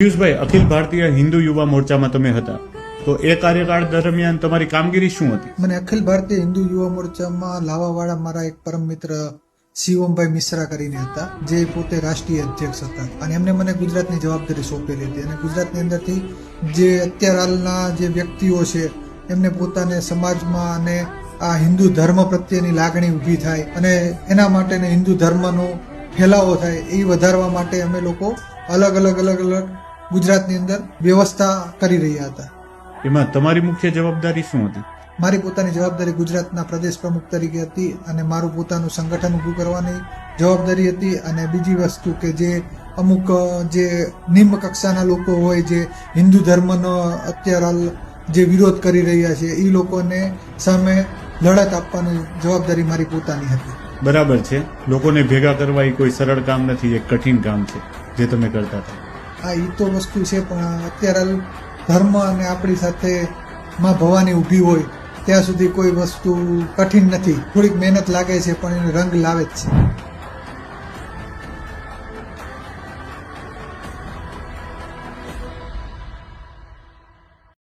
પિયુષભાઈ, અખિલ ભારતીય હિન્દુ યુવા મોરચામાં તમે હતા. તો એ કાર્યકાળ દરમિયાન તમારી કામગીરી શું હતી? મને અખિલ ભારતીય હિન્દુ યુવા મોરચામાં લાવાવાળા મારા એક પરમ મિત્ર શિવમભાઈ મિશ્રા કરીને હતા, જે પોતે રાષ્ટ્રીય અધ્યક્ષ હતા. અને એમને મને ગુજરાતની જવાબદારી સોંપેલી હતી અને ગુજરાતની અંદરથી જે અત્યાર હાલના જે વ્યક્તિઓ છે, એમને પોતાને સમાજમાં અને આ હિન્દુ ધર્મ પ્રત્યેની લાગણી ઊભી થાય અને એના માટેને હિન્દુ ધર્મનો ફેલાવો થાય, એ વધારવા માટે અમે લોકો અલગ અલગ અલગ અલગ ગુજરાતની અંદર વ્યવસ્થા કરી રહ્યા હતા. એમાં તમારી મુખ્ય જવાબદારી શું હતી? મારી પોતાની જવાબદારી ગુજરાતના પ્રદેશ પ્રમુખ તરીકે હતી અને મારું પોતાનું સંગઠન ઊભું કરવાની જવાબદારી હતી અને બીજી વસ્તુ કે જે અમુક જે નિમ્ન કક્ષાના લોકો હોય જે હિન્દુ ધર્મનો અત્યારે જે વિરોધ કરી રહ્યા છે એ લોકોને સામે લડત આપવાની જવાબદારી મારી પોતાની હતી. બરાબર છે. લોકોને ભેગા કરવા એ કોઈ સરળ કામ નથી એક કઠિન કામ છે જે તમે કરતા હતા. આ એ તો વસ્તુ છે, પણ અત્યારે ધર્મ અને આપણી સાથે માં ભવાની ઊભી હોય, ત્યાં સુધી કોઈ વસ્તુ કઠિન નથી. થોડીક મહેનત લાગે છે, પણ એને રંગ લાવે જ છે.